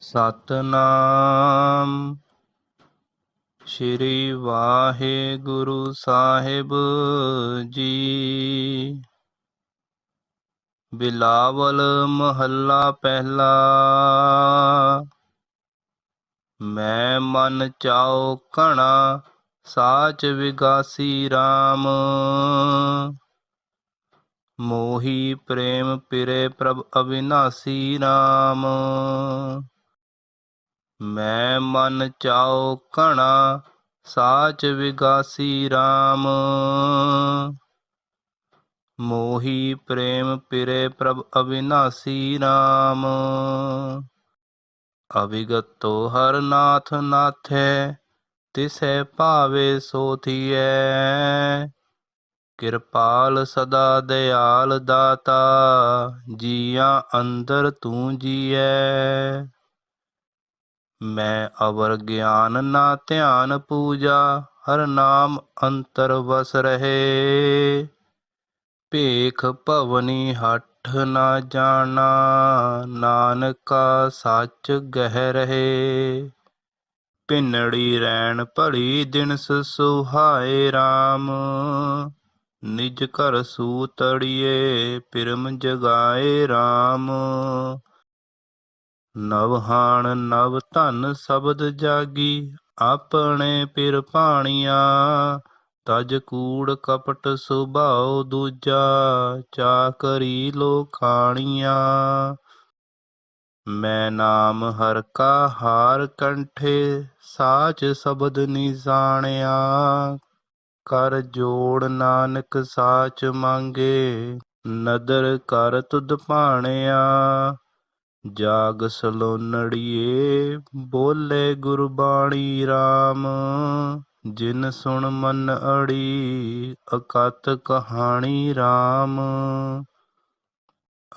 ਸਤਨਾਮ। ਸ਼੍ਰੀ ਵਾਹਿਗੁਰੂ ਸਾਹਿਬ ਜੀ। ਬਿਲਾਵਲ ਮਹੱਲਾ ਪਹਿਲਾ। ਮੈਂ ਮਨ ਚਾਉ ਘਣਾ ਸਾਚ ਵਿਗਾਸੀ RAM ਮੋਹੀ ਪ੍ਰੇਮ ਪਿਰੇ ਪ੍ਰਭ ਅਵਿਨਾਸੀ RAM ਮੈਂ ਮਨ ਚਾਉ ਘਣਾ, ਸਾਚ ਵਿਗਾਸੀ RAM ਮੋਹੀ ਪ੍ਰੇਮ ਪਿਰੇ ਪ੍ਰਭ ਅਵਿਨਾਸੀ RAM ਅਵਿਗਤੋ ਹਰ ਨਾਥ ਨਾਥੈ, ਤਿਸੈ ਭਾਵੇ ਸੋ ਥੀਐ। ਕਿਰਪਾਲ ਸਦਾ ਦਿਆਲ ਦਾਤਾ, ਜੀਆਂ ਅੰਦਰ ਤੂੰ ਜੀਐ। ਮੈਂ ਅਵਰ ਗਿਆਨ ਨਾ ਧਿਆਨ ਪੂਜਾ, ਹਰ ਨਾਮ ਅੰਤਰ ਵਸ ਰਹੇ। ਭੇਖ ਭਵਨੀ ਹੱਠ ਨਾ ਜਾਣਾ, ਨਾਨਕਾ ਸੱਚ ਗਹਿ ਰਹੇ। ਪਿੰਨੜੀ ਰੈਣ ਭਲੀ ਦਿਨਸ ਸੁਹਾਏ RAM ਨਿਜ ਘਰ ਸੂਤੜੀਏ ਪਿਰਮ ਜਗਾਏ RAM ਨਵਹਾਣ ਨਵ ਧਨ ਸ਼ਬਦ ਜਾਗੀ, ਆਪਣੇ ਪਿਰ ਭਾਣੀਆਂ, ਤਜ ਕੂੜ ਕਪਟ ਸੁਭਾਉ ਦੂਜਾ ਚਾਕਰੀ ਲੋਖਾਣੀਆਂ। ਮੈਂ ਨਾਮ ਹਰ ਕਾ ਹਾਰ ਕੰਠੇ, ਸਾਚ ਸ਼ਬਦ ਨਿਜ਼ਾਣਿਆ ਕਰ ਜੋੜ ਨਾਨਕ ਸਾਚ ਮੰਗੇ, ਨਦਰ ਕਰ ਤੁਧ ਭਾਣਿਆ। ਜਾਗ ਸਲੋਨੜੀਏ, ਬੋਲੇ ਗੁਰਬਾਣੀ RAM ਜਿਨ ਸੁਣ ਮਨ ਅੜੀ, ਅਕਥ ਕਹਾਣੀ RAM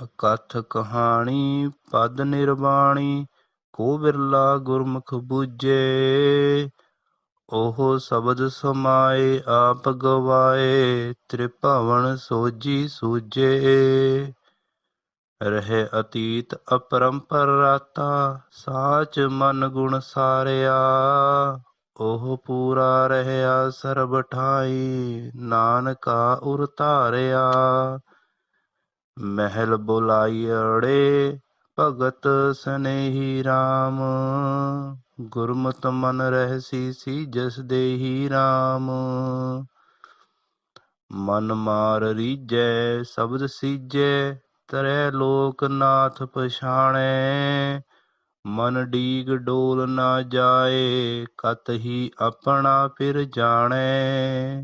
ਅਕਥ ਕਹਾਣੀ ਪਦ ਨਿਰਵਾਣੀ, ਕੋ ਬਿਰਲਾ ਗੁਰਮੁਖ ਬੂਝੇ। ਉਹ ਸ਼ਬਦ ਸਮਾਏ, ਆਪ ਗਵਾਏ, ਤ੍ਰਿਭਵਨ ਸੋਜੀ ਸੂਜੇ ਰਹੇ ਅਤੀਤ ਅਪਰੰਪਰ ਰਾਤਾ, ਸਾਚ ਮਨ ਗੁਣ ਸਾਰਿਆ। ਉਹ ਪੂਰਾ ਰਹਿਆ ਸਰਬ ਠਾਈ, ਨਾਨਕਾ ਉਰ ਧਾਰਿਆ। ਮਹਿਲ ਬੁਲਾਈੜੇ ਭਗਤ ਸਨੇਹੀ RAM ਗੁਰਮਤ ਮਨ ਰਹਿਸੀ ਸੀ ਜਸ ਦੇਹੀ RAM ਮਨ ਮਾਰ ਰੀਜੈ ਸ਼ਬਦ ਸੀਜੈ ਤਰੈ ਲੋਕ ਨਾਥ ਪਛਾਣੈ, ਮਨ ਡੀਗ ਡੋਲ ਨਾ ਜਾਏ, ਕਤ ਹੀ ਆਪਣਾ ਫਿਰ ਜਾਣੈ।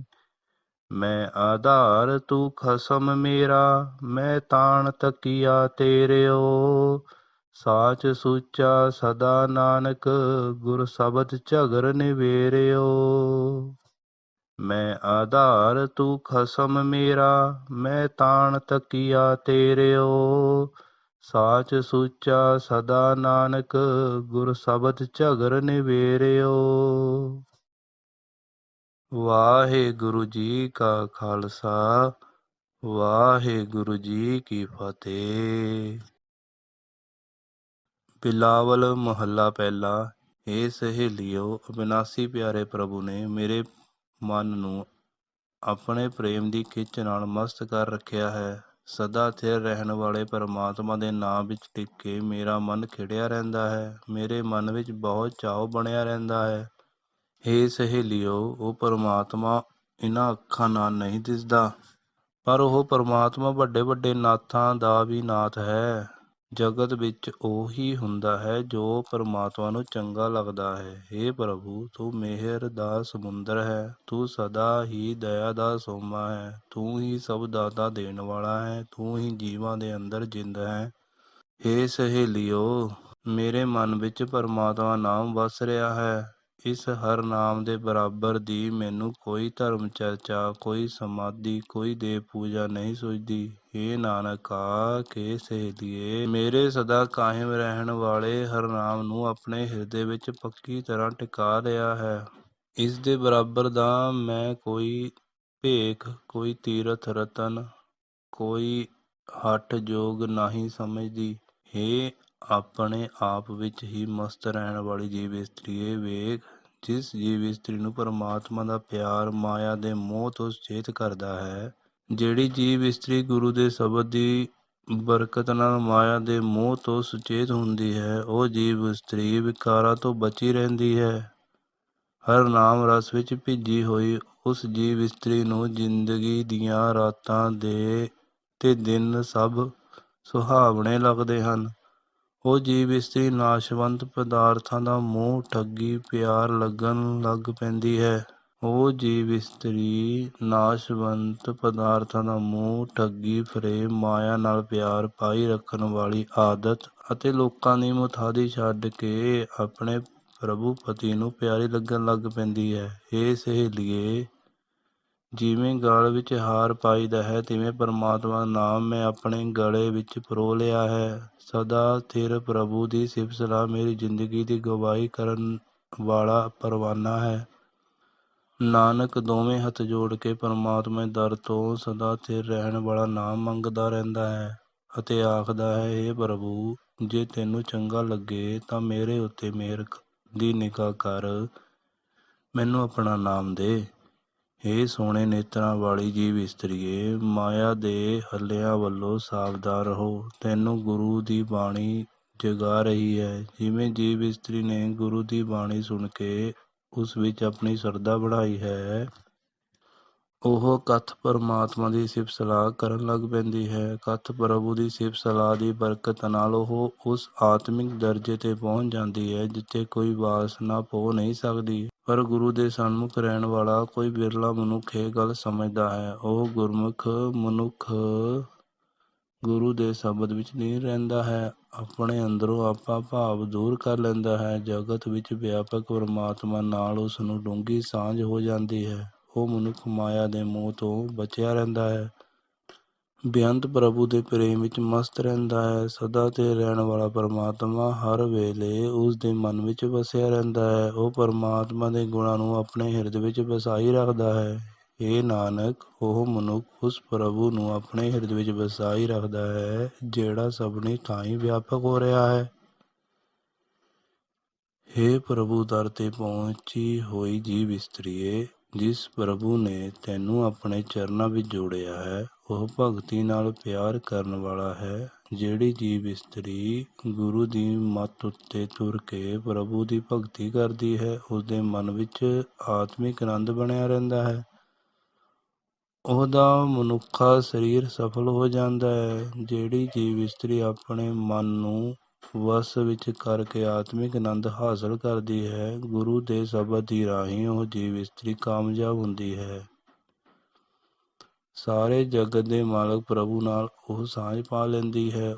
ਮੈਂ ਆਧਾਰ ਤੂੰ ਖਸਮ ਮੇਰਾ, ਮੈਂ ਤਾਣ ਤਕੀਆ ਤੇਰਿਓ। ਸਾਚ ਸੁਚਾ ਸਦਾ ਨਾਨਕ, ਗੁਰ ਸ਼ਬਦ ਝਗਰ ਨਿਵੇਰਿਓ। ਮੈਂ ਆਧਾਰ ਤੂੰ ਖਸਮ ਮੇਰਾ ਮੈਂ ਤਾਣ ਤਕੀਆ ਤੇਰਿਓ ਸਾਚ ਸੁਚਾ ਸਦਾ ਨਾਨਕ ਗੁਰ ਸ਼ਬਦ ਝਗਰ ਨਿਵੇਰਿਓ ਵਾਹਿਗੁਰੂ ਜੀ ਕਾ ਖਾਲਸਾ ਵਾਹਿਗੁਰੂ ਜੀ ਕੀ ਫਤਿਹ ਬਿਲਾਵਲ ਮਹੱਲਾ ਪਹਿਲਾ ਏ ਸਹੇਲਿਓ ਅਬਿਨਾਸੀ ਪਿਆਰੇ ਪ੍ਰਭੂ ਨੇ ਮੇਰੇ ਮਨ ਨੂੰ ਆਪਣੇ ਪ੍ਰੇਮ ਦੀ ਖਿੱਚ ਨਾਲ ਮਸਤ ਕਰ ਰੱਖਿਆ ਹੈ। ਸਦਾ ਸਥਿਰ ਰਹਿਣ ਵਾਲੇ ਪਰਮਾਤਮਾ ਦੇ ਨਾਂ ਵਿੱਚ ਟਿਕ ਕੇ ਮੇਰਾ ਮਨ ਖਿੜਿਆ ਰਹਿੰਦਾ ਹੈ। ਮੇਰੇ ਮਨ ਵਿੱਚ ਬਹੁਤ ਚਾਅ ਬਣਿਆ ਰਹਿੰਦਾ ਹੈ। ਹੇ ਸਹੇਲਿਓ, ਉਹ ਪਰਮਾਤਮਾ ਇਹਨਾਂ ਅੱਖਾਂ ਨਾਲ ਨਹੀਂ ਦਿਸਦਾ, ਪਰ ਉਹ ਪਰਮਾਤਮਾ ਵੱਡੇ ਵੱਡੇ ਨਾਥਾਂ ਦਾ ਵੀ ਨਾਥ ਹੈ। ਜਗਤ ਵਿੱਚ ਉਹੀ ਹੁੰਦਾ ਹੈ ਜੋ ਪਰਮਾਤਮਾ ਨੂੰ ਚੰਗਾ ਲੱਗਦਾ ਹੈ। हे ਪ੍ਰਭੂ, ਤੂੰ ਮਿਹਰ ਦਾ ਸਮੁੰਦਰ ਹੈ, ਤੂੰ ਸਦਾ ਹੀ ਦਇਆ ਦਾ ਸੋਮਾ ਹੈ, ਤੂੰ ਹੀ ਸਭ ਦਾਤਾ ਦੇਣ ਵਾਲਾ ਹੈ, ਤੂੰ ਹੀ ਜੀਵਾਂ ਦੇ ਅੰਦਰ ਜਿੰਦ ਹੈ। हे ਸਹੇਲਿਓ, ਮੇਰੇ ਮਨ ਵਿੱਚ ਪਰਮਾਤਮਾ ਨਾਮ ਵਸ ਰਿਹਾ ਹੈ। ਇਸ ਹਰਨਾਮ ਦੇ ਬਰਾਬਰ ਦੀ ਮੈਨੂੰ ਕੋਈ ਧਰਮ ਚਰਚਾ, ਕੋਈ ਸਮਾਧੀ, ਕੋਈ ਦੇਵ ਪੂਜਾ ਨਹੀਂ ਸੁਝਦੀ। ਨਾਨਕ, ਆ ਕੇ ਸਹੇਲੀਏ ਮੇਰੇ ਸਦਾ ਕਾਇਮ ਰਹਿਣ ਵਾਲੇ ਹਰਨਾਮ ਨੂੰ ਆਪਣੇ ਹਿਰਦੇ ਵਿੱਚ ਪੱਕੀ ਤਰ੍ਹਾਂ ਟਿਕਾ ਲਿਆ ਹੈ। ਇਸ ਦੇ ਬਰਾਬਰ ਦਾ ਮੈਂ ਕੋਈ ਭੇਖ, ਕੋਈ ਤੀਰਥ ਰਤਨ, ਕੋਈ ਹੱਠ ਜੋਗ ਨਹੀਂ ਸਮਝਦੀ। हे ਆਪਣੇ ਆਪ ਵਿੱਚ ਹੀ ਮਸਤ ਰਹਿਣ ਵਾਲੀ ਜੀਵ ਇਸਤਰੀਏ ਵੇਖ ਜਿਸ ਜੀਵ ਇਸਤਰੀ ਨੂੰ ਪਰਮਾਤਮਾ ਦਾ ਪਿਆਰ, ਮਾਇਆ ਦੇ ਮੋਹ ਤੋਂ ਸੁਚੇਤ ਕਰਦਾ ਹੈ। ਜਿਹੜੀ ਜੀਵ ਇਸਤਰੀ ਗੁਰੂ ਦੇ ਸ਼ਬਦ ਦੀ ਬਰਕਤ ਨਾਲ ਮਾਇਆ ਦੇ ਮੋਹ ਤੋਂ ਸੁਚੇਤ ਹੁੰਦੀ ਹੈ, ਉਹ ਜੀਵ ਇਸਤਰੀ ਵਿਕਾਰਾਂ ਤੋਂ ਬਚੀ ਰਹਿੰਦੀ ਹੈ। ਹਰ ਨਾਮ ਰਸ ਵਿੱਚ ਭਿੱਜੀ ਹੋਈ ਉਸ ਜੀਵ ਇਸਤਰੀ ਨੂੰ ਜ਼ਿੰਦਗੀ ਦੀਆਂ ਰਾਤਾਂ ਦੇ ਤੇ ਦਿਨ ਸਭ ਸੁਹਾਵਣੇ ਲੱਗਦੇ ਹਨ। ਉਹ ਜੀਵ ਇਸਤਰੀ ਨਾਸ਼ਵੰਤ ਪਦਾਰਥਾਂ ਦਾ ਮੋਹ ਠੱਗੀ ਪਿਆਰ ਲੱਗਣ ਲੱਗ ਪੈਂਦੀ ਹੈ। ਉਹ ਜੀਵ ਇਸਤਰੀ ਨਾਸ਼ਵੰਤ ਪਦਾਰਥਾਂ ਦਾ ਮੋਹ ਠੱਗੀ ਫਰੇਮ ਮਾਇਆ ਨਾਲ ਪਿਆਰ ਪਾਈ ਰੱਖਣ ਵਾਲੀ ਆਦਤ ਅਤੇ ਲੋਕਾਂ ਦੀ ਮੁਤਾਦੀ ਛੱਡ ਕੇ ਆਪਣੇ ਪ੍ਰਭੂ ਪਤੀ ਨੂੰ ਪਿਆਰੀ ਲੱਗਣ ਲੱਗ ਪੈਂਦੀ ਹੈ। ਇਹ ਸਹੇਲੀਏ ਜਿਵੇਂ ਗਲ ਵਿੱਚ ਹਾਰ ਪਾਈਦਾ ਹੈ, ਤਿਵੇਂ ਪਰਮਾਤਮਾ ਦਾ ਨਾਮ ਮੈਂ ਆਪਣੇ ਗਲੇ ਵਿੱਚ ਪਰੋ ਲਿਆ ਹੈ। ਸਦਾ ਥਿਰ ਪ੍ਰਭੂ ਦੀ ਸਿਫਤ ਸਲਾਹ ਮੇਰੀ ਜ਼ਿੰਦਗੀ ਦੀ ਗਵਾਹੀ ਕਰਨ ਵਾਲਾ ਪਰਵਾਨਾ ਹੈ। ਨਾਨਕ ਦੋਵੇਂ ਹੱਥ ਜੋੜ ਕੇ ਪਰਮਾਤਮਾ ਦੇ ਦਰ ਤੋਂ ਸਦਾ ਥਿਰ ਰਹਿਣ ਵਾਲਾ ਨਾਮ ਮੰਗਦਾ ਰਹਿੰਦਾ ਹੈ ਅਤੇ ਆਖਦਾ ਹੈ हे ਪ੍ਰਭੂ, ਜੇ ਤੈਨੂੰ ਚੰਗਾ ਲੱਗੇ ਤਾਂ ਮੇਰੇ ਉੱਤੇ ਮਿਹਰ ਦੀ ਨਿਗਾਹ ਕਰ। ਮੈਨੂੰ ਆਪਣਾ ਨਾਮ ਦੇ। ਹੇ ਸੋਹਣੇ ਨੇਤਰਾਂ ਵਾਲੀ ਜੀਵ ਇਸਤਰੀਏ, ਮਾਇਆ ਦੇ ਹੱਲਿਆਂ ਵੱਲੋਂ ਸਾਵਧਾਨ ਰਹੋ। ਤੈਨੂੰ ਗੁਰੂ ਦੀ ਬਾਣੀ ਜਗਾ ਰਹੀ ਹੈ। ਜਿਵੇਂ ਜੀਵ ਇਸਤਰੀ ਨੇ ਗੁਰੂ ਦੀ ਬਾਣੀ ਸੁਣ ਕੇ ਉਸ ਵਿੱਚ ਆਪਣੀ ਸਰਦਾ ਬਣਾਈ ਹੈ, ਉਹ ਕਥ ਪਰਮਾਤਮਾ ਦੀ ਸਿਫਤ ਸਲਾਹ ਕਰਨ ਲੱਗ ਪੈਂਦੀ ਹੈ। ਕਥ ਪ੍ਰਭੂ ਦੀ ਸਿਫਤ ਸਲਾਹ ਦੀ ਬਰਕਤ ਨਾਲ ਉਹ ਉਸ ਆਤਮਿਕ ਦਰਜੇ ਤੇ ਪਹੁੰਚ ਜਾਂਦੀ ਹੈ, ਜਿੱਥੇ ਕੋਈ ਵਾਸਨਾ ਪੋ ਨਹੀਂ ਸਕਦੀ। ਪਰ ਗੁਰੂ ਦੇ ਸਨਮੁਖ ਰਹਿਣ ਵਾਲਾ ਕੋਈ ਵਿਰਲਾ ਮਨੁੱਖ ਇਹ ਗੱਲ ਸਮਝਦਾ ਹੈ, ਉਹ ਗੁਰਮੁਖ ਮਨੁੱਖ ਗੁਰੂ ਦੇ ਸ਼ਬਦ ਵਿੱਚ ਨਹੀਂ ਰਹਿੰਦਾ ਹੈ, ਆਪਣੇ ਅੰਦਰੋਂ ਆਪਾ ਭਾਵ ਦੂਰ ਕਰ ਲੈਂਦਾ ਹੈ, ਜਗਤ ਵਿੱਚ ਵਿਆਪਕ ਪਰਮਾਤਮਾ ਨਾਲ ਉਸ ਨੂੰ ਡੂੰਘੀ ਸਾਂਝ ਹੋ ਜਾਂਦੀ ਹੈ, ਉਹ ਮਨੁੱਖ ਮਾਇਆ ਦੇ ਮੋਹ ਤੋਂ ਬਚਿਆ ਰਹਿੰਦਾ ਹੈ। ਬੇਅੰਤ ਪ੍ਰਭੂ ਦੇ ਪ੍ਰੇਮ ਵਿੱਚ ਮਸਤ ਰਹਿੰਦਾ ਹੈ, ਸਦਾ ਤੇ ਰਹਿਣ ਵਾਲਾ ਪਰਮਾਤਮਾ ਹਰ ਵੇਲੇ ਉਸ ਦੇ ਮਨ ਵਿੱਚ ਵਸਿਆ ਰਹਿੰਦਾ ਹੈ। ਉਹ ਪਰਮਾਤਮਾ ਦੇ ਗੁਣਾਂ ਨੂੰ ਆਪਣੇ ਹਿਰਦੇ ਵਿੱਚ ਵਸਾਈ ਰੱਖਦਾ ਹੈ। ਇਹ ਨਾਨਕ, ਉਹ ਮਨੁੱਖ ਉਸ ਪ੍ਰਭੂ ਨੂੰ ਆਪਣੇ ਹਿਰਦੇ ਵਿੱਚ ਵਸਾਈ ਰੱਖਦਾ ਹੈ, ਜਿਹੜਾ ਸਭਨੀ ਥਾਈਂ ਵਿਆਪਕ ਹੋ ਰਿਹਾ ਹੈ। हे ਪ੍ਰਭੂ, ਦਰ ਤੇ ਪਹੁੰਚੀ ਹੋਈ ਜੀਵ ਇਸਤਰੀਏ, ਜਿਸ ਪ੍ਰਭੂ ਨੇ ਤੈਨੂੰ ਆਪਣੇ ਚਰਨਾਂ ਵਿੱਚ ਜੋੜਿਆ ਹੈ ਉਹ ਭਗਤੀ ਨਾਲ ਪਿਆਰ ਕਰਨ ਵਾਲਾ ਹੈ, ਜਿਹੜੀ ਜੀਵ ਇਸਤਰੀ ਗੁਰੂ ਦੀ ਮੱਤ ਉੱਤੇ ਤੁਰ ਕੇ ਪ੍ਰਭੂ ਦੀ ਭਗਤੀ ਕਰਦੀ ਹੈ, ਉਸਦੇ ਮਨ ਵਿੱਚ ਆਤਮਿਕ ਆਨੰਦ ਬਣਿਆ ਰਹਿੰਦਾ ਹੈ। ਉਹਦਾ ਮਨੁੱਖਾ ਸਰੀਰ ਸਫਲ ਹੋ ਜਾਂਦਾ ਹੈ, ਜਿਹੜੀ ਜੀਵ ਇਸਤਰੀ ਆਪਣੇ ਮਨ ਨੂੰ ਵਸ ਵਿੱਚ ਕਰਕੇ ਆਤਮਿਕ ਆਨੰਦ ਹਾਸਲ ਕਰਦੀ ਹੈ, ਗੁਰੂ ਦੇ ਸ਼ਬਦ ਦੀ ਰਾਹੀਂ ਉਹ ਜੀਵ ਇਸਤਰੀ ਕਾਮਯਾਬ ਹੁੰਦੀ ਹੈ। ਸਾਰੇ ਜਗਤ ਦੇ ਮਾਲਕ ਪ੍ਰਭੂ ਨਾਲ ਉਹ ਸਾਂਝ ਪਾ ਲੈਂਦੀ ਹੈ।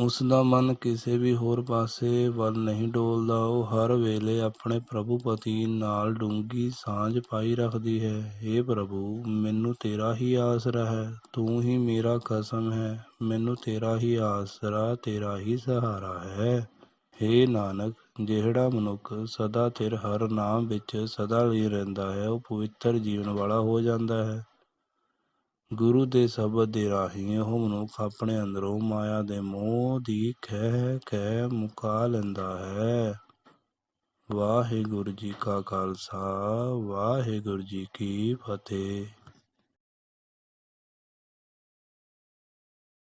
ਉਸ ਦਾ ਮਨ ਕਿਸੇ ਵੀ ਹੋਰ ਪਾਸੇ ਵੱਲ ਨਹੀਂ ਡੋਲਦਾ। ਉਹ ਹਰ ਵੇਲੇ ਆਪਣੇ ਪ੍ਰਭੂ ਪਤੀ ਨਾਲ ਡੂੰਗੀ ਸਾਂਝ ਪਾਈ ਰੱਖਦੀ ਹੈ। हे ਪ੍ਰਭੂ, ਮੈਨੂੰ ਤੇਰਾ ਹੀ ਆਸਰਾ ਹੈ। ਤੂੰ ਹੀ ਮੇਰਾ ਕਸਮ ਹੈ। ਮੈਨੂੰ ਤੇਰਾ ਹੀ ਆਸਰਾ, ਤੇਰਾ ਹੀ ਸਹਾਰਾ ਹੈ। हे ਨਾਨਕ, ਜਿਹੜਾ ਮਨੁੱਖ ਸਦਾ ਤੇਰ ਹਰ ਨਾਮ ਵਿੱਚ ਸਦਾ ਲਈ ਰਹਿੰਦਾ ਹੈ, ਉਹ ਪਵਿੱਤਰ ਜੀਵਨ ਵਾਲਾ ਹੋ ਜਾਂਦਾ ਹੈ। ਗੁਰੂ ਦੇ ਸ਼ਬਦ ਦੇ ਰਾਹੀਂ ਉਹ ਮਨੁੱਖ ਆਪਣੇ ਅੰਦਰੋਂ ਮਾਇਆ ਦੇ ਮੋਹ ਦੀ ਖਹਿ ਖਹਿ ਮੁਕਾ ਲੈਂਦਾ ਹੈ। ਵਾਹਿਗੁਰੂ ਜੀ ਕਾ ਖਾਲਸਾ, ਵਾਹਿਗੁਰੂ ਜੀ ਕੀ ਫਤਿਹ।